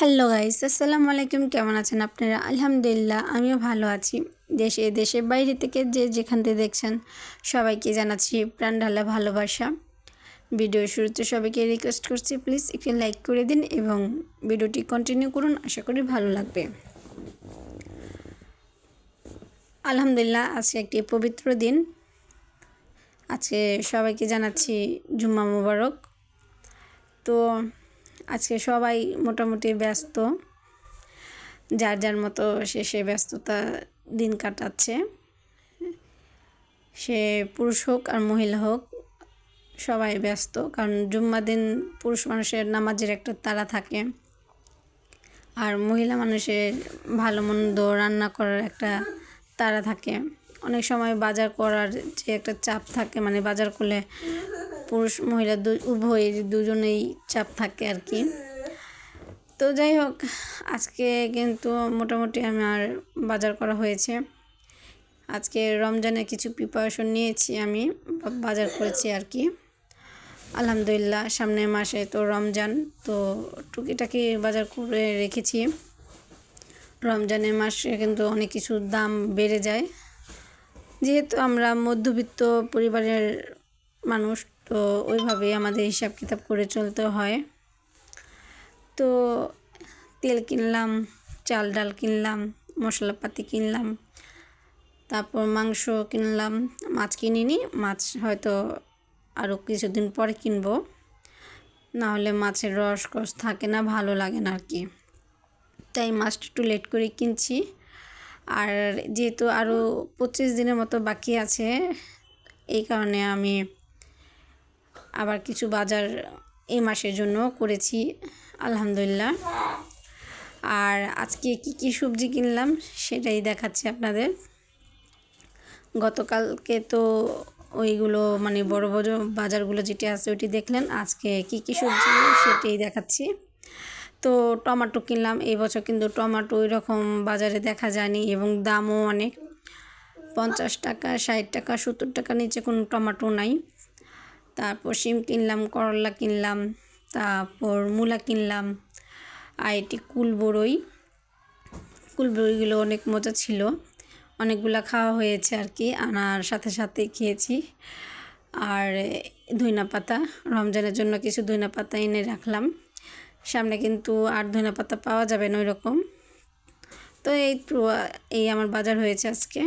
Hello guys আসসালামু আলাইকুম কেমন আছেন আপনারা? আলহামদুলিল্লাহ, আমিও ভালো আছি। দেশে, দেশের বাইরে থেকে যে যেখান থেকে দেখছেন, সবাইকে জানাচ্ছি প্রাণ ঢালা ভালোবাসা। ভিডিও শুরুতে সবাইকে রিকোয়েস্ট করছি প্লিজ একটি লাইক করে দিন এবং ভিডিওটি কন্টিনিউ করুন। আশা করি ভালো লাগবে। আলহামদুলিল্লাহ, আজকে একটি পবিত্র দিন। আজকে সবাইকে জানাচ্ছি জুম্মা মুবারক। তো আজকে সবাই মোটামুটি ব্যস্ত। যার যার মতো সে সে ব্যস্ততা দিন কাটাচ্ছে। সে পুরুষ হোক আর মহিলা হোক, সবাই ব্যস্ত। কারণ জুম্মা দিন পুরুষ মানুষের নামাজের একটা তারা থাকে। আর মহিলা মানুষের ভালো মন্দ রান্না করার একটা তারা থাকে। অনেক সময় বাজার করার যে একটা চাপ থাকে মানে বাজার করলে পুরুষ মহিলা উভয়ের দুজনেই চাপ থাকে আর কি। তো যাই হোক, আজকে কিন্তু মোটামুটি আমার বাজার করা হয়েছে। আজকে রমজানে কিছু প্রিপারেশন নিয়েছি আমি বাজার করেছি আর কি। আলহামদুলিল্লাহ, সামনের মাসে তো রমজান, তো টুকিটাকি বাজার করে রেখেছি। রমজানের মাসে কিন্তু অনেক কিছু দাম বেড়ে যায়। যেহেতু আমরা মধ্যবিত্ত পরিবারের মানুষ তো ওইভাবেই আমাদের হিসাব কিতাব করে চলতে হয়। তো তেল কিনলাম, চাল, ডাল কিনলাম, মশলাপাতি কিনলাম, তারপর মাংস কিনলাম, মাছ কিনিনি, মাছ হয়তো আরও কিছুদিন পরে কিনবো। নাহলে মাছের রস কস থাকে না, ভালো লাগে না আর কি তাই মাছটা একটু লেট করে কিনছি। আর যেহেতু আরও পঁচিশ দিনের মতো বাকি আছে, এই কারণে আমি আবার কিছু বাজার এই মাসের জন্য করেছি, আলহামদুলিল্লাহ। আর আজকে কি কি সবজি কিনলাম সেটাই দেখাচ্ছি আপনাদের। গতকালকে তো ওইগুলো মানে বড় বড় বাজারগুলো যেটি আছে ওইটি দেখলেন, আজকে কি কি সবজি সেটাই দেখাচ্ছি। তো টমাটো কিনলাম, এই বছর কিন্তু টমাটো ওই রকম বাজারে দেখা যায়নি এবং দামও অনেক। পঞ্চাশ টাকা, ষাট টাকা, সত্তর টাকা নিচে কোনো টমাটো নাই। তারপর শিম কিনলাম, করলা কিনলাম, তারপর মূলা কিনলাম, আর এটি কুল বড়ই কুল বড়ইগুলো অনেক মজা ছিল, অনেকগুলো খাওয়া হয়েছে আর কি, আনার সাথে সাথে খেয়েছি। আর ধইনা পাতা, রমজানের জন্য কিছু ধইনা পাতা এনে রাখলাম। সামনে কিন্তু আর ধইনা পাতা পাওয়া যাবে না ওই রকম তো এই এই আমার বাজার হয়েছে আজকে।